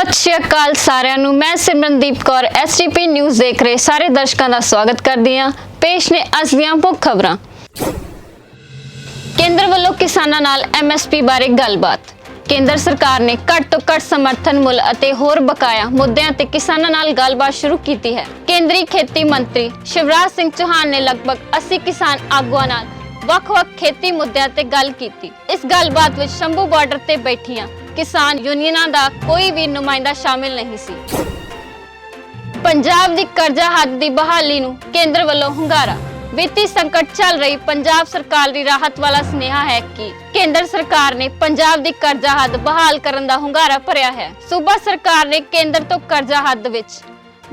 ਸਤਿ ਸ਼੍ਰੀ ਅਕਾਲ ਸਾਰਿਆਂ ਨੂੰ। ਮੈਂ ਸਿਮਰਨਦੀਪ ਕੌਰ ਐਸਟੀਪੀ ਨਿਊਜ਼ ਦੇਖ ਰਹੇ ਸਾਰੇ ਦਰਸ਼ਕਾਂ ਦਾ ਸਵਾਗਤ ਕਰਦੀ ਹਾਂ। ਪੇਸ਼ ਨੇ ਅੱਜ ਦੀਆਂ ਮੁੱਖ ਖਬਰਾਂ। ਕੇਂਦਰ ਵੱਲੋਂ ਕਿਸਾਨਾਂ ਨਾਲ ਐਮਐਸਪੀ ਬਾਰੇ ਗੱਲਬਾਤ। ਕੇਂਦਰ ਸਰਕਾਰ ਨੇ ਘੱਟ ਤੋਂ ਘੱਟ ਸਮਰਥਨ ਮੁੱਲ ਅਤੇ ਹੋਰ ਬਕਾਇਆ ਮੁੱਦਿਆਂ ਤੇ ਕਿਸਾਨਾਂ ਨਾਲ ਗੱਲਬਾਤ ਸ਼ੁਰੂ ਕੀਤੀ ਹੈ। ਕੇਂਦਰੀ ਖੇਤੀ ਮੰਤਰੀ ਸ਼ਿਵਰਾਜ ਸਿੰਘ ਚੌਹਾਨ ਨੇ ਲਗਭਗ 80 ਕਿਸਾਨ ਆਗੂਆਂ ਨਾਲ ਵੱਖ-ਵੱਖ ਖੇਤੀ ਮੁੱਦਿਆਂ ਤੇ ਗੱਲ ਕੀਤੀ। ਇਸ ਗੱਲਬਾਤ ਵਿੱਚ ਸ਼ੰਭੂ ਬਾਰਡਰ ਤੇ ਬੈਠੀਆਂ ਕਿਸਾਨ ਯੂਨੀਅਨਾਂ ਦਾ ਕੋਈ ਵੀ ਨੁਮਾਇੰਦਾ ਸ਼ਾਮਿਲ ਨਹੀਂ ਸੀ। ਪੰਜਾਬ ਦੀ ਕਰਜ਼ਾ ਹੱਦ ਦੀ ਬਹਾਲੀ ਨੂੰ ਕੇਂਦਰ ਵੱਲੋਂ ਹੁੰਗਾਰਾ। ਵਿੱਤੀ ਸੰਕਟ ਚੱਲ ਰਹੀ ਪੰਜਾਬ ਸਰਕਾਰ ਦੀ ਰਾਹਤ ਵਾਲਾ ਸੁਨੇਹਾ ਹੈ ਕਿ ਕੇਂਦਰ ਸਰਕਾਰ ਨੇ ਪੰਜਾਬ ਦੀ ਕਰਜ਼ਾ ਹੱਦ ਬਹਾਲ ਕਰਨ ਦਾ ਹੁੰਗਾਰਾ ਭਰਿਆ ਹੈ। ਸੂਬਾ ਸਰਕਾਰ ਨੇ ਕੇਂਦਰ ਤੋਂ ਕਰਜ਼ਾ ਹੱਦ ਵਿੱਚ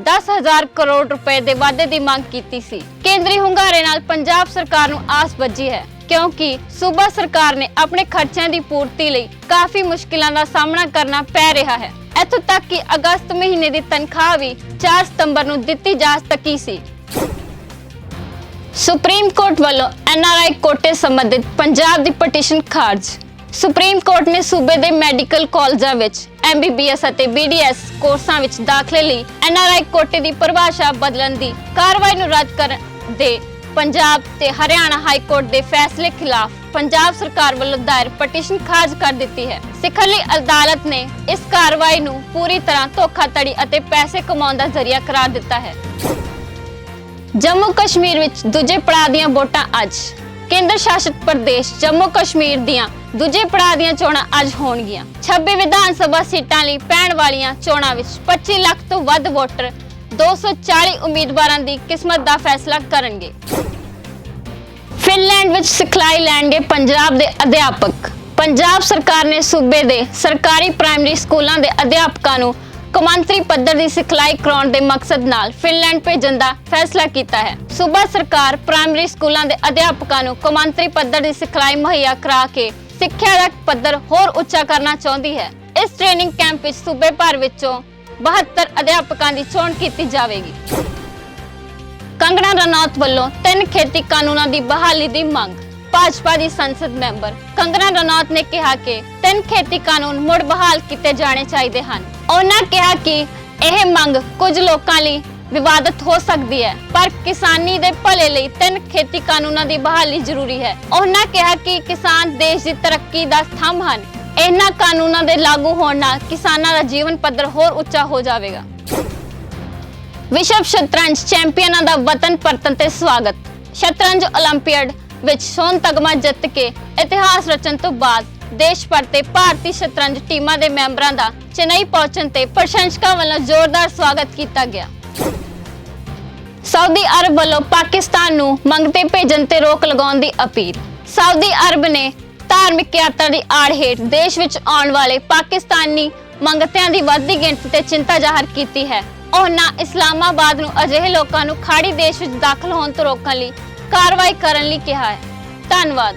10000 ਕਰੋੜ ਰੁਪਏ ਦੇ ਵਾਧੇ ਦੀ ਮੰਗ ਕੀਤੀ ਸੀ। ਕੇਂਦਰੀ ਹੁੰਗਾਰੇ ਨਾਲ ਪੰਜਾਬ ਸਰਕਾਰ ਨੂੰ ਆਸ ਬੱਝੀ ਹੈ। ਕਿਉਂਕਿ ਸੂਬਾ ਸਰਕਾਰ ਨੇ ਆਪਣੇ ਖਰਚਿਆਂ ਦੀ ਪੂਰਤੀ ਲਈ ਕਾਫੀ ਮੁਸ਼ਕਿਲਾਂ ਦਾ ਸਾਹਮਣਾ ਕਰਨਾ ਪੈ ਰਿਹਾ ਹੈ। ਇੱਥੋਂ ਤੱਕ ਕਿ ਅਗਸਤ ਮਹੀਨੇ ਦੀ ਤਨਖਾਹ ਵੀ 4 ਸਤੰਬਰ ਨੂੰ ਦਿੱਤੀ ਜਾ ਸਕੀ ਸੀ। ਸੁਪਰੀਮ ਕੋਰਟ ਵੱਲੋਂ ਐਨਆਰਆਈ ਕੋਟੇ ਸੰਬੰਧਿਤ ਪੰਜਾਬ ਦੀ ਪਟੀਸ਼ਨ ਖਾਰਜ। ਸੁਪਰੀਮ ਕੋਰਟ ਨੇ ਸੂਬੇ ਦੇ ਮੈਡੀਕਲ ਕਾਲਜਾਂ ਵਿੱਚ ਐਮਬੀਬੀਐਸ ਅਤੇ ਬੀਡੀਐਸ ਕੋਰਸਾਂ ਵਿੱਚ ਦਾਖਲੇ ਲਈ ਐਨਆਰਆਈ ਕੋਟੇ ਦੀ ਪਰਿਭਾਸ਼ਾ ਬਦਲਣ ਦੀ ਕਾਰਵਾਈ ਨੂੰ ਰੱਦ ਕਰਨ ਦੇ ਪੰਜਾਬ ਤੇ ਹਰਿਆਣਾ ਹਾਈ ਕੋਰਟ ਦੇ ਫੈਸਲੇ ਖਿਲਾਫ ਪੰਜਾਬ ਸਰਕਾਰ ਵੱਲੋਂ ਦਾਇਰ ਪਟੀਸ਼ਨ ਖਾਰਜ ਕਰ ਦਿੱਤੀ ਹੈ। ਸਿਖਰਲੀ ਅਦਾਲਤ ਨੇ ਇਸ ਕਾਰਵਾਈ ਨੂੰ ਪੂਰੀ ਤਰ੍ਹਾਂ ਧੋਖਾਧੜੀ ਅਤੇ ਪੈਸੇ ਕਮਾਉਣ ਦਾ ਜ਼ਰੀਆ ਕਰਾਰ ਦਿੱਤਾ ਹੈ। ਜੰਮੂ ਕਸ਼ਮੀਰ ਵਿੱਚ ਦੂਜੇ ਪੜਾਅ ਦੀਆਂ ਵੋਟਾਂ ਅੱਜ। ਕੇਂਦਰ ਸ਼ਾਸਿਤ ਪ੍ਰਦੇਸ਼ ਜੰਮੂ ਕਸ਼ਮੀਰ ਦੀਆਂ ਦੂਜੇ ਪੜਾਅ ਦੀਆਂ ਚੋਣਾਂ ਅੱਜ ਹੋਣਗੀਆਂ। 26 ਵਿਧਾਨ ਸਭਾ ਸੀਟਾਂ ਲਈ ਪੈਣ ਵਾਲੀਆਂ ਚੋਣਾਂ ਵਿੱਚ 25 ਲੱਖ ਤੋਂ ਵੱਧ ਵੋਟਰ 240 ਉਮੀਦਵਾਰਾਂ ਦੀ ਕਿਸਮਤ ਦਾ ਫੈਸਲਾ ਕਰਨਗੇ। ਫਿਨਲੈਂਡ ਵਿੱਚ ਸਿਖਲਾਈ ਲੈਣਗੇ ਪੰਜਾਬ ਦੇ ਅਧਿਆਪਕ। ਪੰਜਾਬ ਸਰਕਾਰ ਨੇ ਸੂਬੇ ਦੇ ਸਰਕਾਰੀ ਪ੍ਰਾਇਮਰੀ ਸਕੂਲਾਂ ਦੇ ਅਧਿਆਪਕਾਂ ਨੂੰ ਕੌਮਾਂਤਰੀ ਪੱਧਰ ਦੀ ਸਿਖਲਾਈ ਕਰਾਉਣ ਦੇ ਮਕਸਦ ਨਾਲ ਫਿਨਲੈਂਡ ਭੇਜਣ ਦਾ ਫੈਸਲਾ ਕੀਤਾ ਹੈ। ਸੂਬਾ ਸਰਕਾਰ ਪ੍ਰਾਇਮਰੀ ਸਕੂਲਾਂ ਦੇ ਅਧਿਆਪਕਾਂ ਨੂੰ ਕੌਮਾਂਤਰੀ ਪੱਧਰ ਦੀ ਸਿਖਲਾਈ ਮੁਹੱਈਆ ਕਰਾ ਕੇ ਸਿੱਖਿਆ ਦਾ ਪੱਧਰ ਹੋਰ ਉੱਚਾ ਕਰਨਾ ਚਾਹੁੰਦੀ ਹੈ। ਇਸ ਟ੍ਰੇਨਿੰਗ ਕੈਂਪ ਵਿੱਚ ਸੂਬੇ ਭਰ ਵਿੱਚੋਂ 72 ਅਧਿਆਪਕਾਂ ਦੀ ਚੋਣ ਕੀਤੀ ਜਾਵੇਗੀ। ਕੰਗਣਾ ਰਣੌਤ ਵੱਲੋਂ ਤਿੰਨ ਖੇਤੀ ਕਾਨੂੰਨਾਂ ਦੀ ਬਹਾਲੀ ਦੀ ਮੰਗ। ਭਾਜਪਾ ਦੀ ਸੰਸਦ ਮੈਂਬਰ ਕੰਗਣਾ ਰਣੌਤ ਨੇ ਕਿਹਾ ਕਿ ਤਿੰਨ ਖੇਤੀ ਕਾਨੂੰਨ ਮੁੜ ਬਹਾਲ ਕੀਤੇ ਜਾਣੇ ਚਾਹੀਦੇ ਹਨ। ਉਹਨਾਂ ਕਿਹਾ ਕਿ ਇਹ ਮੰਗ ਕੁਝ ਲੋਕਾਂ ਲਈ ਵਿਵਾਦਤ ਹੋ ਸਕਦੀ ਹੈ, ਪਰ ਕਿਸਾਨੀ ਦੇ ਭਲੇ ਲਈ ਤਿੰਨ ਖੇਤੀ ਕਾਨੂੰਨਾਂ ਦੀ ਬਹਾਲੀ ਜ਼ਰੂਰੀ ਹੈ। ਉਹਨਾਂ ਕਿਹਾ ਕਿ ਕਿਸਾਨ ਦੇਸ਼ ਦੀ ਤਰੱਕੀ ਦਾ ਸਥੰਭ ਹਨ। ਇਹਨਾਂ ਕਾਨੂੰਨਾਂ ਦੇ ਲਾਗੂ ਹੋਣ ਨਾਲ ਕਿਸਾਨਾਂ ਦਾ ਜੀਵਨ ਪੱਧਰ ਹੋਰ ਉੱਚਾ ਹੋ ਜਾਵੇਗਾ ਵਿਸ਼ਵ ਸ਼ਤਰੰਜ ਚੈਂਪੀਅਨਾਂ ਦਾ ਵਤਨ ਪਰਤਨ ਤੇ ਸਵਾਗਤ ਸ਼ਤਰੰਜ 올림픽 ਵਿੱਚ ਸੋਨ ਤਗਮਾ ਜਿੱਤ ਕੇ ਇਤਿਹਾਸ ਰਚਣ ਤੋਂ ਬਾਅਦ ਦੇਸ਼ ਭਰ ਤੇ ਭਾਰਤੀ ਸ਼ਤਰੰਜ ਟੀਮਾਂ ਦੇ ਮੈਂਬਰਾਂ ਦਾ ਚੇਨਈ ਪਹੁੰਚਣ ਤੇ ਪ੍ਰਸ਼ੰਸਕਾਂ ਵੱਲੋਂ ਜ਼ੋਰਦਾਰ ਸਵਾਗਤ ਕੀਤਾ ਗਿਆ ਸਾਊਦੀ ਅਰਬ ਵੱਲੋਂ ਪਾਕਿਸਤਾਨ ਨੂੰ ਮੰਗਤੇ ਭੇਜਣ ਤੇ ਰੋਕ ਲਗਾਉਣ ਦੀ ਅਪੀਲ ਸਾਊਦੀ ਅਰਬ ਨੇ ਧਾਰਮਿਕ ਯਾਤਰਾ ਦੀ ਆੜ ਹੇਠ ਦੇਸ਼ ਵਿੱਚ ਆਉਣ ਵਾਲੇ ਪਾਕਿਸਤਾਨੀ ਮੰਗਤਿਆਂ ਦੀ ਵੱਧਦੀ ਗਿਣਤੀ ਤੇ ਚਿੰਤਾ ਜ਼ਾਹਰ ਕੀਤੀ ਹੈ। ਉਹਨਾਂ ਇਸਲਾਮਾਬਾਦ ਨੂੰ ਅਜਿਹੇ ਲੋਕਾਂ ਨੂੰ ਖਾੜੀ ਦੇਸ਼ ਵਿੱਚ ਦਾਖਲ ਹੋਣ ਤੋਂ ਰੋਕਣ ਲਈ ਕਾਰਵਾਈ ਕਰਨ ਲਈ ਕਿਹਾ ਹੈ। ਧੰਨਵਾਦ।